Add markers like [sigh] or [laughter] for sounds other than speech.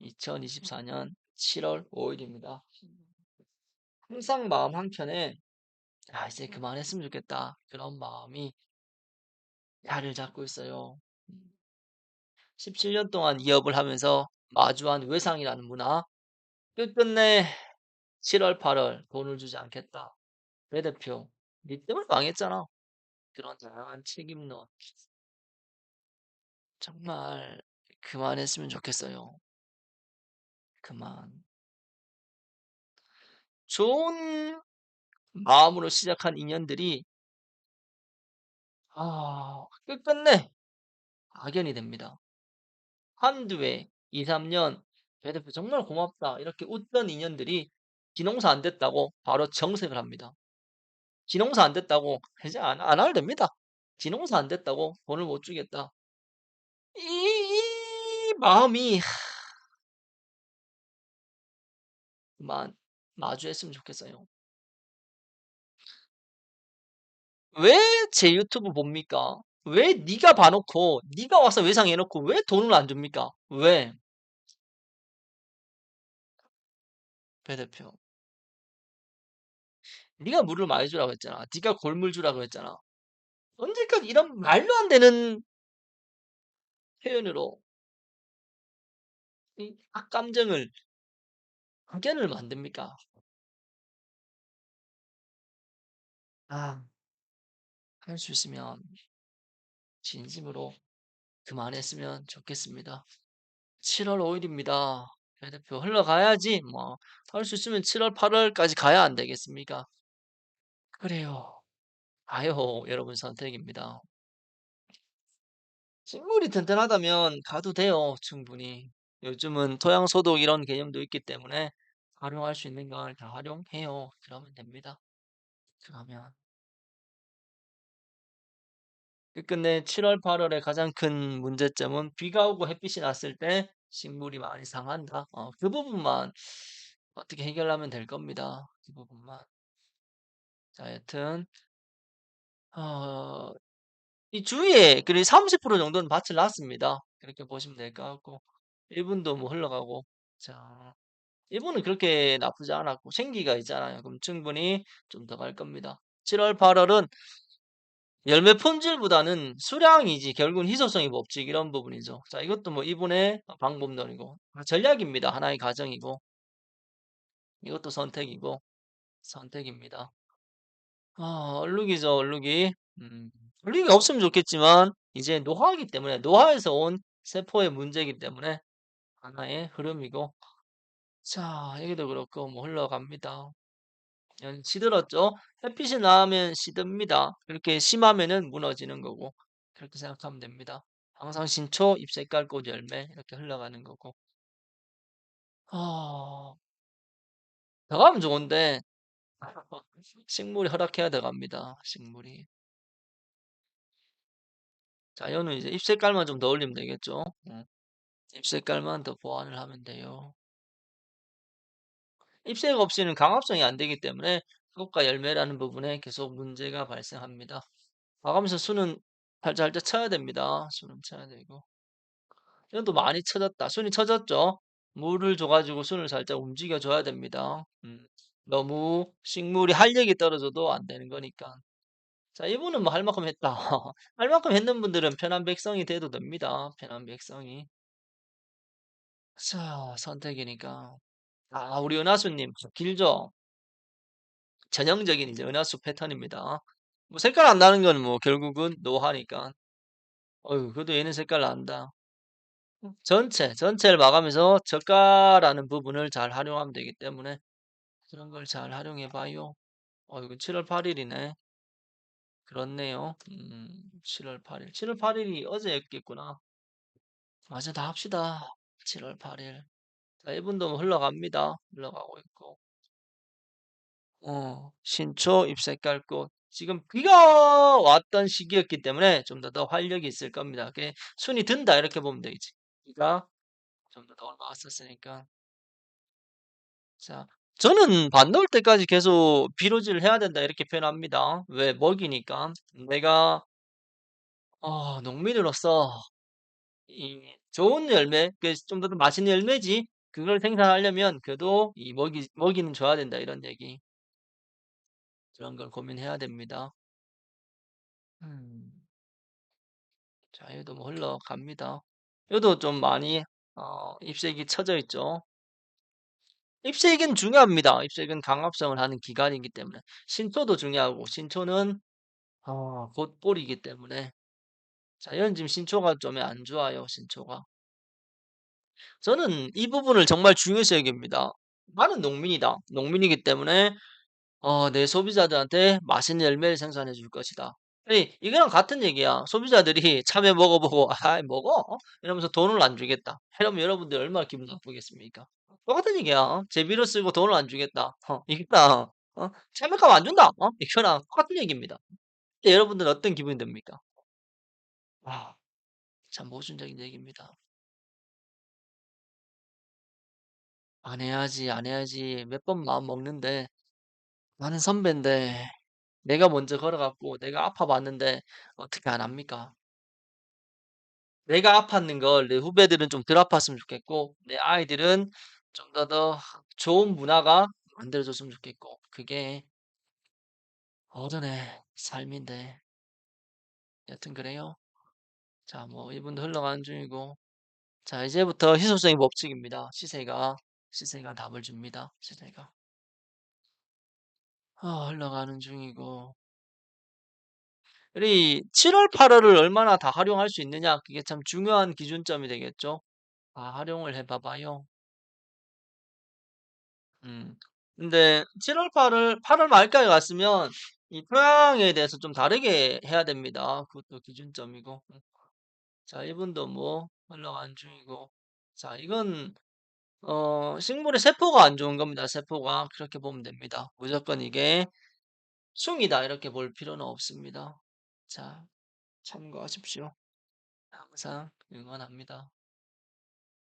2024년 7월 5일입니다. 항상 마음 한켠에 아, 이제 그만했으면 좋겠다. 그런 마음이 자리를 잡고 있어요. 17년 동안 이업을 하면서 마주한 외상이라는 문화. 끝끝내 7월, 8월 돈을 주지 않겠다. 배 대표, 니 때문에 망했잖아. 그런 다양한 책임론. 정말 그만했으면 좋겠어요. 그만. 좋은 마음으로 시작한 인연들이 아, 끝끝내 악연이 됩니다. 한두 해, 2, 3년 배 대표 정말 고맙다. 이렇게 웃던 인연들이 기농사 안 됐다고 바로 정색을 합니다. 기농사 안 됐다고 이제 안, 안 하려 됩니다. 기농사 안 됐다고 돈을 못 주겠다. 이, 이 마음이 만 마주했으면 좋겠어요. 왜 제 유튜브 봅니까? 왜 네가 봐놓고 네가 와서 외상해놓고 왜 돈을 안 줍니까? 왜? 배 대표. 네가 물을 많이 주라고 했잖아. 네가 골물 주라고 했잖아. 언제까지 이런 말도 안 되는 표현으로 이 악감정을 악연을 만듭니까? 아, 할 수 있으면 진심으로 그만했으면 좋겠습니다. 7월 5일입니다. 배 대표 흘러가야지. 뭐 할 수 있으면 7월 8월까지 가야 안 되겠습니까? 그래요. 가요. 여러분 선택입니다. 식물이 튼튼하다면 가도 돼요. 충분히. 요즘은 토양 소독 이런 개념도 있기 때문에 활용할 수 있는 걸 다 활용해요. 그러면 됩니다. 그러면 끝끝내 7월, 8월의 가장 큰 문제점은 비가 오고 햇빛이 났을 때 식물이 많이 상한다. 어, 그 부분만 어떻게 해결하면 될 겁니다. 그 부분만. 자, 여튼 어, 이 주위에 그리 30% 정도는 밭을 놨습니다. 그렇게 보시면 될 것 같고 1분도 뭐 흘러가고 자 1분은 그렇게 나쁘지 않았고 생기가 있잖아요. 그럼 충분히 좀 더 갈 겁니다. 7월, 8월은 열매 품질보다는 수량이지 결국은 희소성이 법칙 이런 부분이죠. 자 이것도 뭐 이분의 방법론이고 전략입니다. 하나의 가정이고 이것도 선택이고 선택입니다. 아 얼룩이죠 얼룩이 음, 얼룩이 없으면 좋겠지만 이제 노화이기 때문에 노화에서 온 세포의 문제이기 때문에 하나의 흐름이고 자 여기도 그렇고 뭐 흘러갑니다. 연 시들었죠. 햇빛이 나면 시듭니다. 그렇게 심하면은 무너지는 거고 그렇게 생각하면 됩니다. 항상 신초, 잎색깔, 꽃, 열매 이렇게 흘러가는 거고 아, 더 가면 좋은데 [laughs] 식물이 허락해야 들어갑니다. 식물이 자연은 이제 잎 색깔만 좀 더 올리면 되겠죠. 어. 잎 색깔만 더 보완을 하면 돼요. 잎색 없이는 강합성이 안 되기 때문에 꽃과 열매라는 부분에 계속 문제가 발생합니다. 봐가면서 순은 살짝 살짝 쳐야 됩니다. 순은 쳐야 되고. 이것도 많이 쳐졌다. 순이 쳐졌죠? 물을 줘가지고 순을 살짝 움직여 줘야 됩니다. 음, 너무 식물이 활력이 떨어져도 안 되는 거니까. 자, 이분은 뭐 할 만큼 했다. [laughs] 할 만큼 했는 분들은 편한 백성이 돼도 됩니다. 편한 백성이. 자, 선택이니까. 아, 우리 은하수님, 길죠? 전형적인 이제 은하수 패턴입니다. 뭐 색깔 안 나는 건 뭐 결국은 노화니까. 어휴, 그래도 얘는 색깔 난다. 전체, 전체를 마감해서 저가라는 부분을 잘 활용하면 되기 때문에 그런 걸 잘 활용해 봐요. 어, 이건 7월 8일이네. 그렇네요. 음, 7월 8일. 7월 8일이 어제였겠구나. 맞아, 다 합시다. 7월 8일. 자, 1분도 뭐 흘러갑니다. 흘러가고 있고. 어, 신초, 잎색깔 꽃. 지금 비가 왔던 시기였기 때문에 좀 더 더 활력이 있을 겁니다. 그게 순이 든다 이렇게 보면 되겠지. 비가 좀 더더 왔었으니까. 자, 저는 반 넣을 때까지 계속 비료질을 해야 된다 이렇게 표현합니다. 왜? 먹이니까. 내가 어, 농민으로서 이 좋은 열매 그좀더 맛있는 열매지 그걸 생산하려면 그래도 이 먹이 먹이는 줘야 된다 이런 얘기. 그런 걸 고민해야 됩니다. 음. 자 얘도 뭐 흘러갑니다. 얘도 좀 많이 어 잎색이 처져 있죠. 잎색은 중요합니다. 잎색은 광합성을 하는 기관이기 때문에. 신초도 중요하고 신초는 어곧 볼이기 때문에. 자 얘는 지금 신초가 좀 안 좋아요, 신초가. 저는 이 부분을 정말 중요시 여깁니다. 나는 농민이다. 농민이기 때문에 어 '내 소비자들한테 맛있는 열매를 생산해 줄 것이다.' 아니 이거랑 같은 얘기야. 소비자들이 [laughs] 처음에 먹어 보고 '아이 먹어?' 어? 이러면서 돈을 안 주겠다. 이러면 여러분들 얼마나 기분 나쁘겠습니까? 똑같은 얘기야. 어? "제비로 쓰고 돈을 안 주겠다." 어 이거랑 어 "참외값 안 준다." 어 이거랑 똑같은 얘기입니다. 근데 여러분들은 어떤 기분이 듭니까? 아 참 모순적인 얘기입니다. "안 해야지, 안 해야지." 몇 번 마음 먹는데 나는 선배인데 내가 먼저 걸어 갔고 내가 아파 봤는데 어떻게 안 합니까? 내가 아팠는 걸 내 후배들은 좀 덜 아팠으면 좋겠고 내 아이들은 좀 더 더 좋은 문화가 만들어졌으면 좋겠고 그게 어른의 삶인데 여튼 그래요. 자 뭐 1 분도 흘러가는 중이고 자 이제부터 희소성의 법칙입니다. 시세가, 시세가 답을 줍니다, 시세가. 아 흘러가는 중이고 우리 7 월, 8 월을 얼마나 다 활용할 수 있느냐 그게 참 중요한 기준점이 되겠죠. 아 활용을 해 봐봐요. 음. 근데 7 월, 8 월, 8월 말까지 갔으면 이 토양에 대해서 좀 다르게 해야 됩니다. 그것도 기준점이고. 음. 자1 분도 뭐 흘러가는 중이고. 자 이건 어 식물의 세포가 안 좋은 겁니다, 세포가. 그렇게 보면 됩니다. 무조건 이게 '충이다.' 이렇게 볼 필요는 없습니다. 자 참고하십시오. 항상 응원합니다.